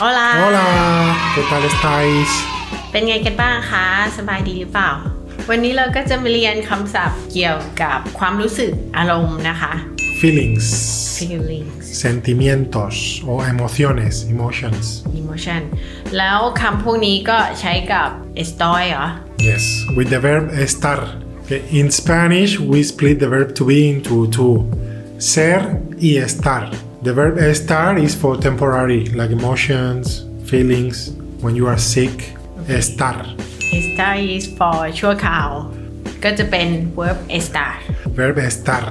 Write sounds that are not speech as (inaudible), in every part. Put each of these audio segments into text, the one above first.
Hola Hola, ¿qué tal estáis? เป็นไงกันบ้างคะ สบายดีหรือเปล่า วันนี้เราก็จะมาเรียนคำศัพท์เกี่ยวกับความรู้สึกอารมณ์นะคะ Feelings, feelings sentimientos o emociones, emotions. emotion แล้วคำพวกนี้ก็ใช้กับ estoy เหรอ Yes, with the verb estar. Okay, In Spanish, we split the verb to be into two ser y estar. The verb estar is for temporary, like emotions, feelings. When you are sick, estar. estar is for ชั่วคราว ก็จะเป็น verb estar Verb estar.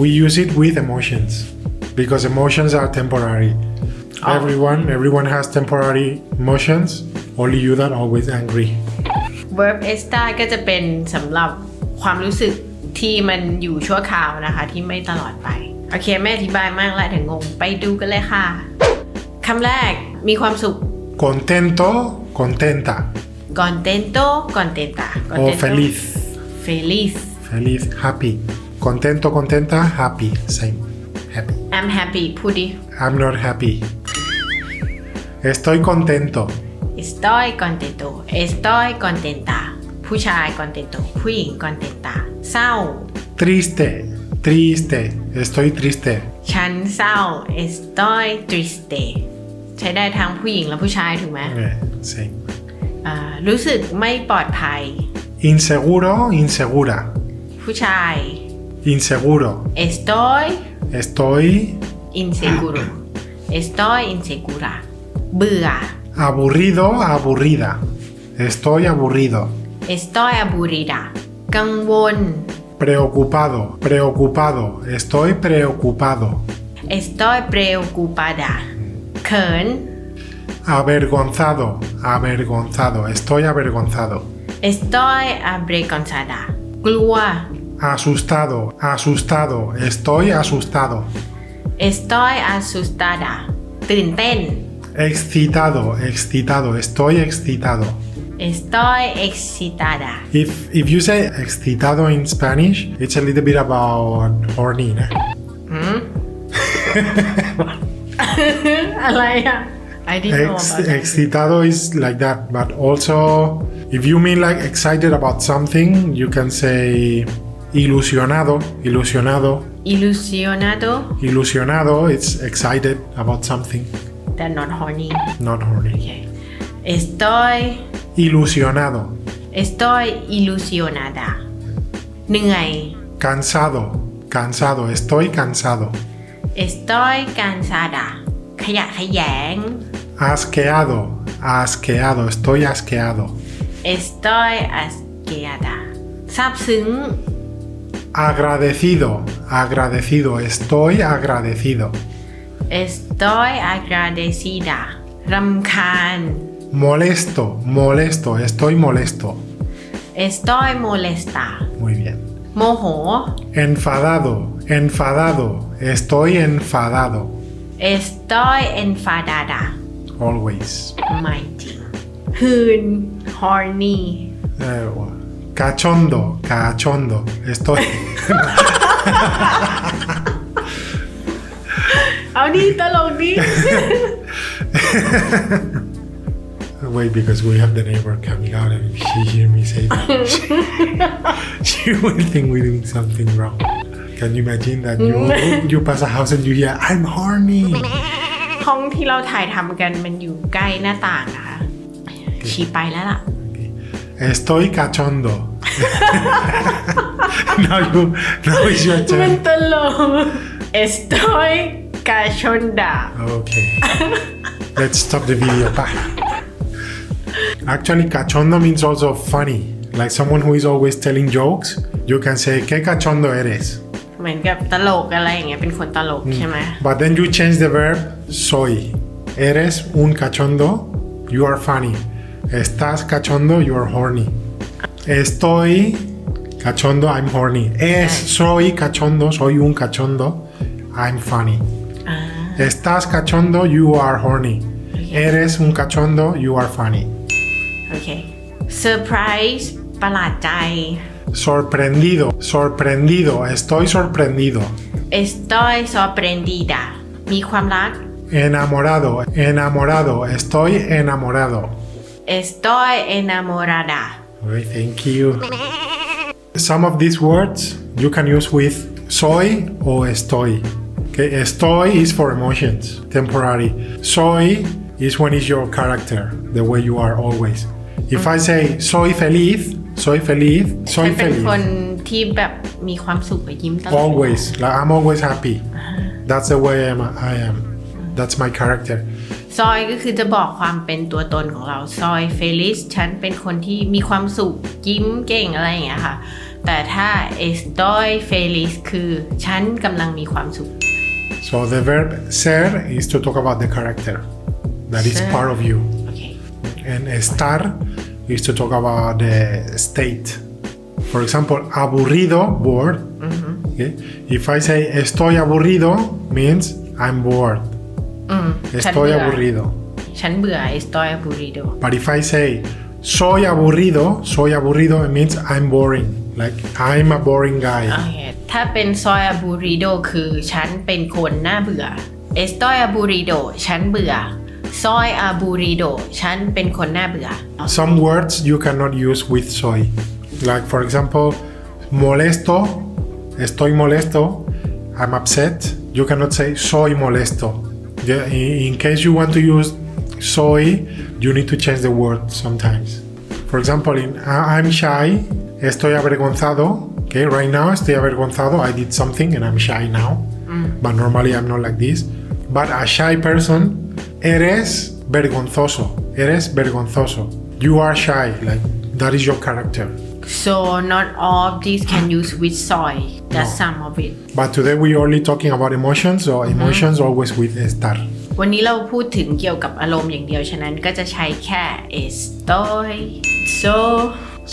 We use it with emotions because emotions are temporary. Oh. Everyone, everyone has temporary emotions. Only you that always angry. verb estar ก็จะเป็นสำหรับความรู้สึกที่มันอยู่ชั่วคราวนะคะ ที่ไม่ตลอดไป โอเคแม่อธิบายมากแล้วเดี๋ยวงง ไปดูกันเลยค่ะคำแรกมีความสุข Contento, contenta. contento contenta O contento feliz. feliz Feliz, happy. Contento, contenta, happy. Same. Happy. I'm happy พูดดิ I'm not happy. Estoy contento. estoy contento estoy contenta ผู้ชาย contento ผู้หญิง contenta เศร้า Triste, triste. Estoy triste. ฉันเศร้า estoy triste ใช้ได้ทั้งผู้หญิงและผู้ชายถูกไหม Eh, same. อ่ารู้สึกไม่ปลอดภัย Inseguro, insegura. ผู้ชาย Inseguro. estoy Estoy inseguro estoy insegura เบื่อ aburrido, aburrida. Estoy aburrido. estoy aburrida กังวล Preocupado, preocupado, estoy preocupado. Estoy preocupada. Kern. Avergonzado, avergonzado, estoy avergonzado. Estoy avergonzada. Glua. Asustado, asustado, estoy asustado. Estoy asustada. Trinten. Excitado, excitado, estoy excitado. Estoy excitada. If if you say excitado in Spanish, it's a little bit about horny. Né? Alaya, mm. (laughs) (laughs) uh, I didn't Ex- know about that. excitado is like that, but also if you mean like excited about something, you can say ilusionado, ilusionado, Ilusionado. ilusionado. It's excited about something, They're not horny. not horny. Okay. Estoy Ilusionado. Estoy ilusionada. Nengai. Cansado. Cansado. Estoy cansado. Estoy cansada. ¿eh? Asqueado. Asqueado. Estoy asqueado. Estoy asqueada. Sapsung. Agradecido. Agradecido. Estoy agradecido. Estoy agradecida. Ramkan. Molesto, molesto, estoy molesto. Estoy molesta. Muy bien. Mojo. Enfadado, enfadado, estoy enfadado. Estoy enfadada. Always. Mighty. Hoon, horny. Cachondo, cachondo, estoy. (laughs) Ahorita lo vi. (laughs) ดิตลกดิ Wait, because we have the neighbor coming out, and if she hear me say that, she, she will think we're doing something wrong. Can you imagine that you you pass a house and you hear I'm horny? ห้องที่เราถ่ายทำกันมันอยู่ใกล้หน้าต่างนะคะ ชีไปแล้วล่ะ Estoy cachondo. now you now it's your มัน turn. ตลก estoy cachonda Okay. Let's stop the video. Bye. Actually, cachondo means also funny. Like someone who is always telling jokes, you can say, ¿Qué cachondo eres? Mm. But then you change the verb soy. Eres un cachondo, you are funny. Estás cachondo, you are horny. Estoy cachondo, I'm horny. Es, soy cachondo, soy un cachondo, I'm funny. Estás cachondo, you are horny. Eres un cachondo, you are funny. โอเคเซอร์ไพรส์ประหลาดใจ Sorprendido, sorprendido, estoy sorprendido. estoy sorprendida มีความรัก enamorado, enamorado, estoy enamorado. estoy enamorada Okay, thank you. Some of these words you can use with soy or estoy. Okay, estoy is for emotions, temporary. Soy is when it's your character, the way you are always. If I say soy feliz, soy feliz, ฉั soy นเป็นคน feliz. ที่แบบมีความสุขกับยิ้มตลอด Always, like I'm always happy. That's the way I am. I am. That's my character. ซอยก็คือจะบอกความเป็นตัวตนของเรา ซอยเฟลิสฉันเป็นคนที่มีความสุขยิ้มเก่งอะไรอย่างเงี้ยค่ะ แต่ถ้า estoy feliz คือฉันกำลังมีความสุข So the verb ser is to talk about the character that is Ser. part of you. โอเค and estar is to talk about the state. For example, aburrido, bored. Okay? If I say estoy aburrido, means I'm bored. อืมฉัน Estoy เบื่อ aburrido. ฉันเบื่อ estoy aburrido But if I say soy aburrido, soy aburrido, it means I'm boring. Like I'm a boring guy. โอเค ถ้าเป็น soy aburrido คือฉันเป็นคนน่าเบื่อ estoy aburrido ฉันเบื่อ soy aburrido ฉันเป็นคนน่าเบื่อ Some words you cannot use with soy. Like for example, molesto, estoy molesto, I'm upset. You cannot say soy molesto. Yeah, in, in case you want to use soy, you need to change the word sometimes. For example, in I- I'm shy, estoy avergonzado. Okay, right now estoy avergonzado. I did something and I'm shy now. But normally I'm not like this. But a shy person, eres vergonzoso. Eres vergonzoso. You are shy. Like that is your character. so not all of these can use with soy just some of it But today we're only talking about emotions, so emotions always with estar. วันนี้เราพูดถึงเกี่ยวกับอารมณ์อย่างเดียว ฉะนั้นก็จะใช้แค่ estoy so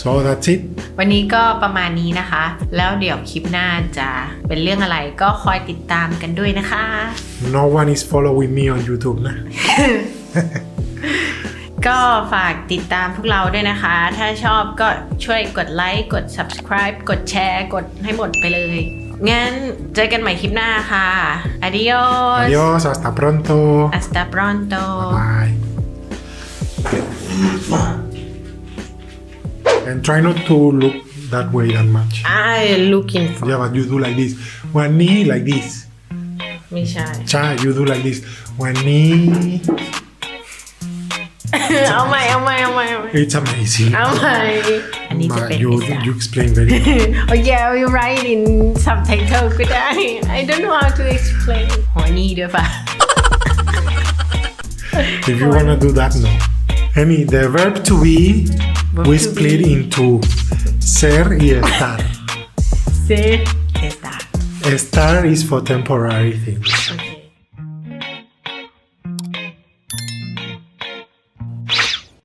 So that's it. วันนี้ก็ประมาณนี้นะคะ แล้วเดี๋ยวคลิปหน้าจะเป็นเรื่องอะไรก็คอยติดตามกันด้วยนะคะ No one is following me on YouTube. Nah. ก็ฝากติดตามพวกเราด้วยนะคะ ถ้าชอบก็ช่วยกดไลค์กด subscribe กดแชร์ กดให้หมดไปเลย งั้นเจอกันใหม่คลิปหน้าค่ะ adios Adiós, hasta pronto. hasta pronto Bye. and try not to look that way that much. I looking for. Yeah, but you do like this. One knee like this. Me shy. Try. you do like this. One knee. oh my, oh my, oh my, oh my. It's amazing. Oh my. I need but to you, you explain very (laughs) well. oh yeah, you write in subtitles, but I, I don't know how to explain. Oh, Horny, (laughs) If you wanna do that, no. Any the verb to be we split into ser y estar. (laughs) ser estar Estar is for temporary things.